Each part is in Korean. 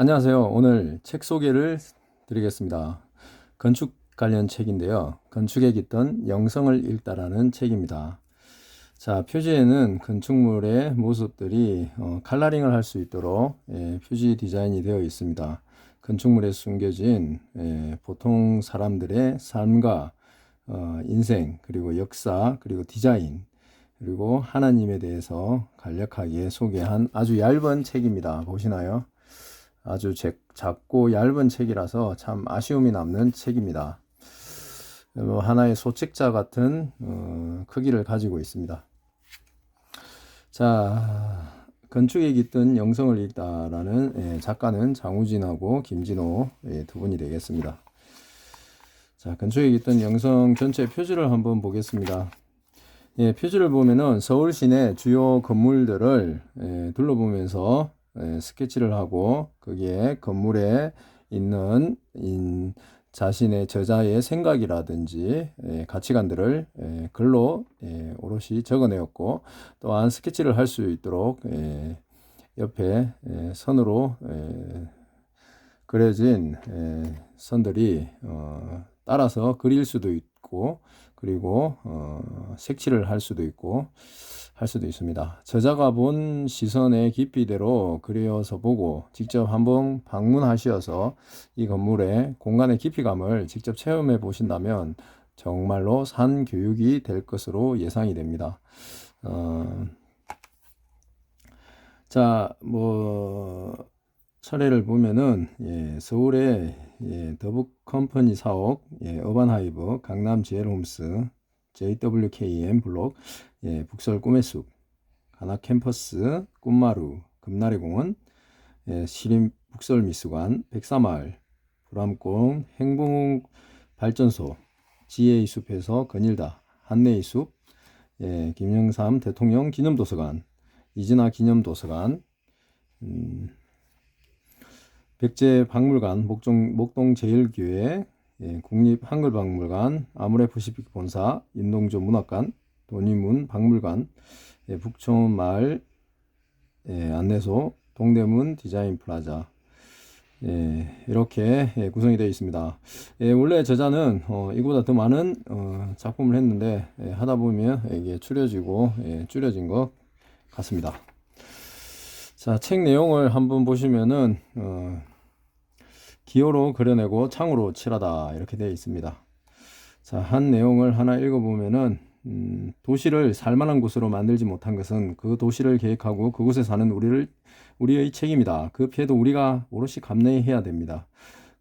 안녕하세요. 오늘 책 소개를 드리겠습니다. 건축 관련 책인데요. 건축에 깃든 영성을 읽다라는 책입니다. 자, 표지에는 건축물의 모습들이 어, 칼라링을 할 수 있도록 예, 표지 디자인이 되어 있습니다. 건축물에 숨겨진 예, 보통 사람들의 삶과 어, 인생, 그리고 역사, 그리고 디자인, 그리고 하나님에 대해서 간략하게 소개한 아주 얇은 책입니다. 보시나요? 아주 작고 얇은 책이라서 참 아쉬움이 남는 책입니다. 뭐 하나의 소책자 같은 어, 크기를 가지고 있습니다. 자, 건축에 깃든 영성을 읽다라는 예, 작가는 장우진하고 김진호 예, 두 분이 되겠습니다. 자, 건축에 깃든 영성 전체 표지를 한번 보겠습니다. 예, 표지를 보면은 서울 시내 주요 건물들을 예, 둘러보면서 예, 스케치를 하고 거기에 건물에 있는 인 자신의 저자의 생각이라든지 예, 가치관들을 예, 글로 예, 오롯이 적어내었고 또한 스케치를 할 수 있도록 예, 옆에 예, 선으로 예, 그려진 예, 선들이 어, 따라서 그릴 수도 있고 그리고 어, 색칠을 할 수도 있고 할 수도 있습니다. 저자가 본 시선의 깊이대로 그려서 보고 직접 한번 방문하셔서 이 건물의 공간의 깊이감을 직접 체험해 보신다면 정말로 산 교육이 될 것으로 예상이 됩니다. 어, 자, 뭐 사례를 보면은 예, 서울의 예, 더북 컴퍼니 사옥, 예, 어반하이브, 강남 GL홈스, JWKM 블록, 예, 북설 꿈의 숲, 가나 캠퍼스, 꿈마루, 금나리 공원, 예, 시림 북설 미술관, 백사마을, 불암공, 행복 발전소, 지혜의 숲에서 건일다, 한내의 숲, 예, 김영삼 대통령 기념도서관, 이진아 기념도서관, 음, 백제 박물관, 목동, 제일교회, 예, 국립한글박물관, 아모레퍼시픽 본사, 인동조 문학관, 돈이문 박물관, 예, 북촌마을 예, 안내소, 동대문 디자인 플라자, 예, 이렇게 예, 구성이 되어 있습니다. 예, 원래 저자는 어, 이보다 더 많은 어, 작품을 했는데 예, 하다 보면 이게 줄여지고 예, 줄여진 것 같습니다. 자, 책 내용을 한번 보시면은 어, 기호로 그려내고 창으로 칠하다 이렇게 되어 있습니다. 자, 한 내용을 하나 읽어보면은 음, 도시를 살만한 곳으로 만들지 못한 것은 그 도시를 계획하고 그곳에 사는 우리를 우리의 책임이다. 그 피해도 우리가 오롯이 감내해야 됩니다.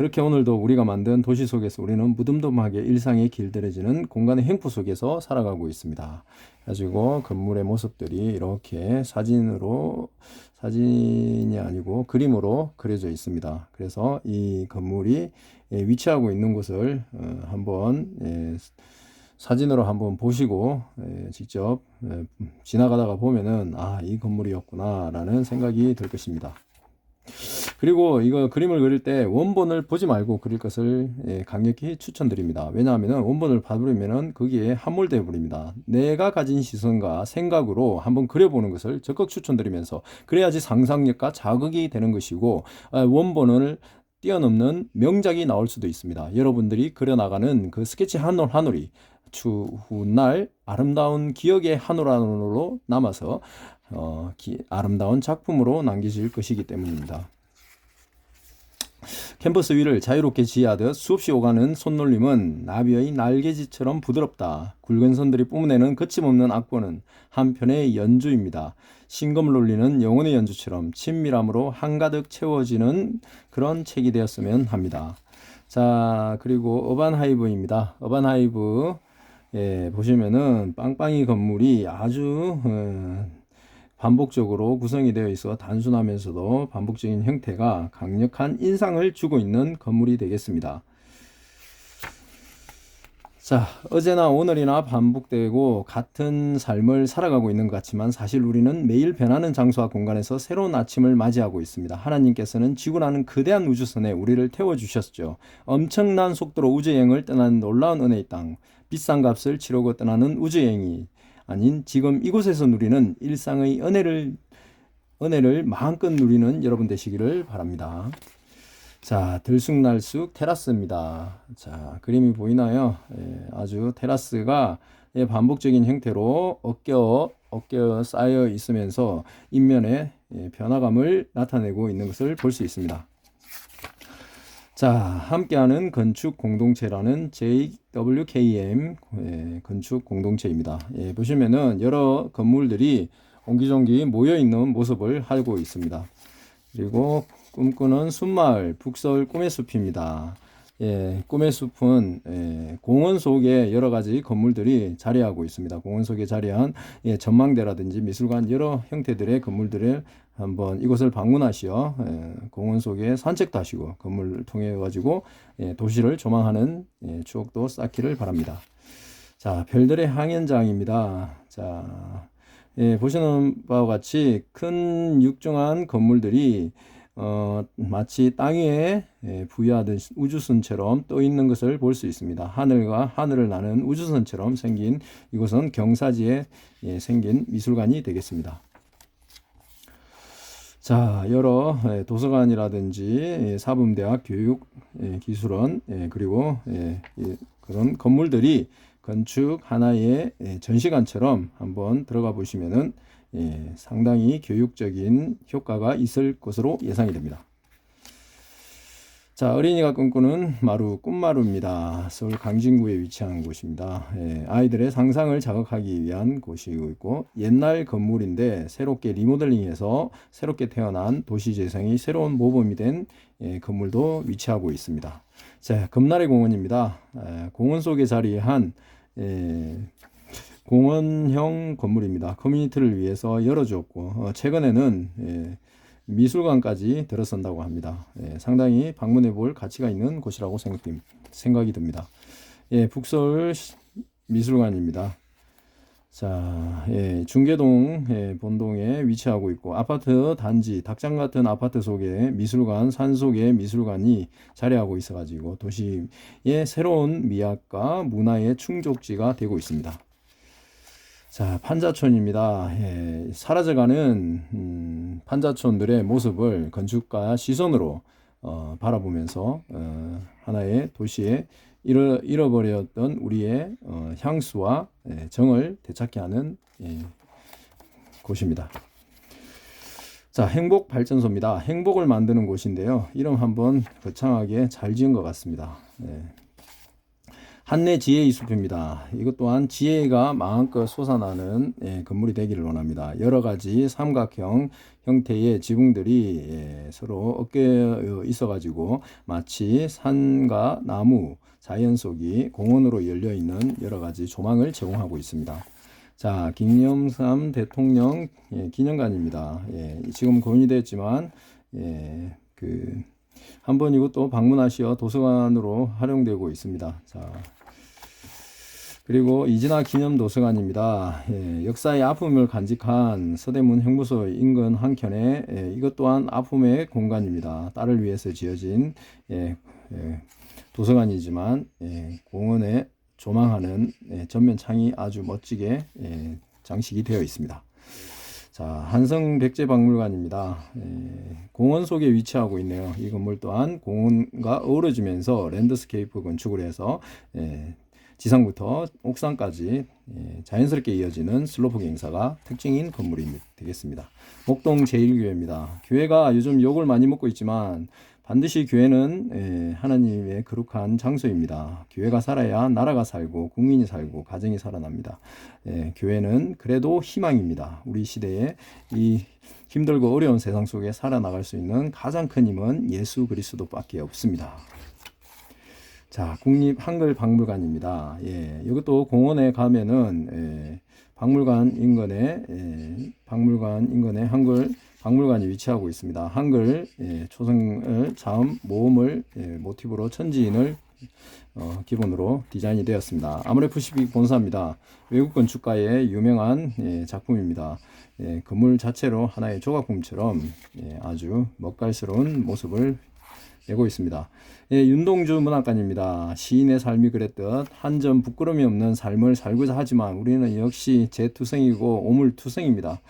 그렇게 오늘도 우리가 만든 도시 속에서 우리는 무덤덤하게 일상에 길들여지는 공간의 행포 속에서 살아가고 있습니다. 가지고 건물의 모습들이 이렇게 사진으로 사진이 아니고 그림으로 그려져 있습니다. 그래서 이 건물이 예, 위치하고 있는 곳을 어, 한번 예, 사진으로 한번 보시고 예, 직접 지나가다가 보면은 아 이 건물이었구나라는 생각이 들 것입니다. 그리고 이거 그림을 그릴 때 원본을 보지 말고 그릴 것을 예, 강력히 추천드립니다. 왜냐하면 원본을 봐버리면 거기에 함몰되어 버립니다. 내가 가진 시선과 생각으로 한번 그려보는 것을 적극 추천드리면서 그래야지 상상력과 자극이 되는 것이고 아, 원본을 뛰어넘는 명작이 나올 수도 있습니다. 여러분들이 그려나가는 그 스케치 한 올 한 올이 추후날 아름다운 기억의 한올한 올로 남아서 어, 기, 아름다운 작품으로 남기실 것이기 때문입니다. 캠퍼스 위를 자유롭게 지하듯 수없이 오가는 손놀림은 나비의 날개짓처럼 부드럽다. 굵은 선들이 뿜어내는 거침없는 악보는 한편의 연주입니다. 신금을 울리는 영혼의 연주처럼 친밀함으로 한가득 채워지는 그런 책이 되었으면 합니다. 자, 그리고 어반하이브입니다. 어반하이브, 예, 보시면은 빵빵이 건물이 아주, 어, 반복적으로 구성이 되어 있어 단순하면서도 반복적인 형태가 강력한 인상을 주고 있는 건물이 되겠습니다. 자, 어제나 오늘이나 반복되고 같은 삶을 살아가고 있는 것 같지만 사실 우리는 매일 변하는 장소와 공간에서 새로운 아침을 맞이하고 있습니다. 하나님께서는 지구라는 거대한 우주선에 우리를 태워주셨죠. 엄청난 속도로 우주여행을 떠나는 놀라운 은혜의 땅, 비싼 값을 치르고 떠나는 우주여행이 아닌 지금 이곳에서 누리는 일상의 은혜를 은혜를 마음껏 누리는 여러분 되시기를 바랍니다. 자, 들쑥날쑥 테라스입니다. 자, 그림이 보이나요? 예, 아주 테라스가 예, 반복적인 형태로 어깨 어깨 쌓여 있으면서 인면에 예, 변화감을 나타내고 있는 것을 볼 수 있습니다. 자, 함께하는 건축 공동체라는 JWKM 예, 건축 공동체입니다. 예, 보시면은 여러 건물들이 옹기종기 모여 있는 모습을 하고 있습니다. 그리고 꿈꾸는 숲마을 북서울 꿈의 숲입니다. 예, 꿈의 숲은 예, 공원 속에 여러 가지 건물들이 자리하고 있습니다. 공원 속에 자리한 예, 전망대라든지 미술관 여러 형태들의 건물들을 한번 이곳을 방문하시어 예, 공원 속에 산책도 하시고 건물을 통해 가지고 예, 도시를 조망하는 예, 추억도 쌓기를 바랍니다. 자, 별들의 항연장입니다. 자, 예, 보시는 바와 같이 큰 육중한 건물들이 어, 마치 땅 위에 예, 부여하듯 우주선처럼 떠 있는 것을 볼 수 있습니다. 하늘과 하늘을 나는 우주선처럼 생긴 이곳은 경사지에 예, 생긴 미술관이 되겠습니다. 자, 여러 예, 도서관이라든지 예, 사범대학 교육기술원 예, 그리고 그런 건물들이 건축 하나의 예, 전시관처럼 한번 들어가 보시면은 예, 상당히 교육적인 효과가 있을 것으로 예상이 됩니다. 자, 어린이가 꿈꾸는 마루 꿈마루입니다. 서울 강진구에 위치한 곳입니다. 예, 아이들의 상상을 자극하기 위한 곳이고 있고 옛날 건물인데 새롭게 리모델링해서 새롭게 태어난 도시 재생이 새로운 모범이 된 예, 건물도 위치하고 있습니다. 자, 금나래 공원입니다. 예, 공원 속에 자리한 예, 공원형 건물입니다. 커뮤니티를 위해서 열어주었고 어, 최근에는 예, 미술관까지 들어선다고 합니다. 예, 상당히 방문해 볼 가치가 있는 곳이라고 생각됩, 생각이 듭니다. 예, 북서울 시- 미술관입니다. 자, 예, 중계동 예, 본동에 위치하고 있고 아파트 단지 닭장 같은 아파트 속에 미술관 산 속에 미술관이 자리하고 있어가지고 도시의 새로운 미학과 문화의 충족지가 되고 있습니다. 자, 판자촌입니다. 예, 사라져가는 음, 판자촌들의 모습을 건축가 시선으로 어, 바라보면서 어, 하나의 도시에 잃어, 잃어버렸던 우리의 어, 향수와 예, 정을 되찾게 하는 예, 곳입니다. 자, 행복 발전소입니다. 행복을 만드는 곳인데요. 이름 한번 거창하게 잘 지은 것 같습니다. 예. 한내 지혜의 숲입니다. 이것 또한 지혜가 마음껏 솟아나는 예, 건물이 되기를 원합니다. 여러 가지 삼각형 형태의 지붕들이 예, 서로 엮여 있어가지고 마치 산과 나무, 자연 속이 공원으로 열려 있는 여러 가지 조망을 제공하고 있습니다. 자, 김영삼 대통령 예, 기념관입니다. 예, 지금 고민이 됐지만 예, 그 한번 이것도 방문하시어 도서관으로 활용되고 있습니다. 자, 그리고 이진아 기념 도서관입니다. 예, 역사의 아픔을 간직한 서대문 형무소 인근 한켠에 예, 이것 또한 아픔의 공간입니다. 딸을 위해서 지어진 예, 예, 도서관이지만 예, 공원에 조망하는 예, 전면 창이 아주 멋지게 예, 장식이 되어 있습니다. 자, 한성 백제 박물관입니다. 예, 공원 속에 위치하고 있네요. 이 건물 또한 공원과 어우러지면서 랜드스케이프 건축을 해서 예, 지상부터 옥상까지 예, 자연스럽게 이어지는 슬로프 경사가 특징인 건물이 되겠습니다. 목동 제1교회입니다. 교회가 요즘 욕을 많이 먹고 있지만 반드시 교회는 예, 하나님의 거룩한 장소입니다. 교회가 살아야 나라가 살고 국민이 살고 가정이 살아납니다. 예, 교회는 그래도 희망입니다. 우리 시대에 이 힘들고 어려운 세상 속에 살아나갈 수 있는 가장 큰 힘은 예수 그리스도밖에 없습니다. 자, 국립 한글 박물관입니다. 예, 이것도 공원에 가면은 예, 박물관 인근에 예, 박물관 인근에 한글 박물관이 위치하고 있습니다. 한글 예, 초성을 자음 모음을 예, 모티브로 천지인을 어, 기본으로 디자인이 되었습니다. 아모레프시픽 본사입니다. 외국 건축가의 유명한 예, 작품입니다. 예, 건물 자체로 하나의 조각품처럼 예, 아주 멋깔스러운 모습을 내고 있습니다. 예, 윤동주 문학관입니다. 시인의 삶이 그랬듯 한 점 부끄러움이 없는 삶을 살고자 하지만 우리는 역시 재투성이고 오물투성입니다.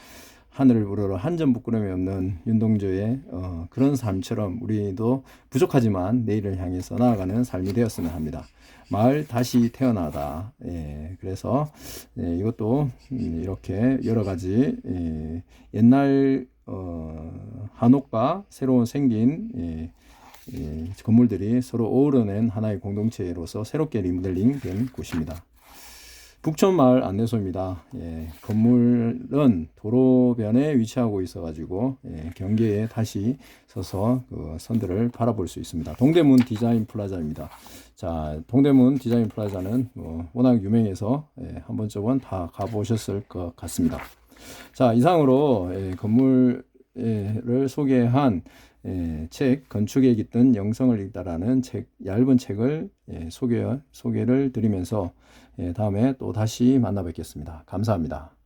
하늘을 우러러 한 점 부끄럼이 없는 윤동주의 어, 그런 삶처럼 우리도 부족하지만 내일을 향해서 나아가는 삶이 되었으면 합니다. 마을 다시 태어나다. 예, 그래서 예, 이것도 음, 이렇게 여러 가지 예, 옛날 어, 한옥과 새로운 생긴 예, 예, 건물들이 서로 어우러낸 하나의 공동체로서 새롭게 리모델링된 곳입니다. 북촌 마을 안내소입니다. 예, 건물은 도로변에 위치하고 있어가지고 예, 경계에 다시 서서 그 선들을 바라볼 수 있습니다. 동대문 디자인 플라자입니다. 자, 동대문 디자인 플라자는 뭐 워낙 유명해서 예, 한 번쯤은 다 가보셨을 것 같습니다. 자, 이상으로 예, 건물을 소개한 예, 책 건축에 깃든 영성을 읽다라는 책 얇은 책을 예, 소개 소개를 드리면서 예, 다음에 또 다시 만나 뵙겠습니다. 감사합니다.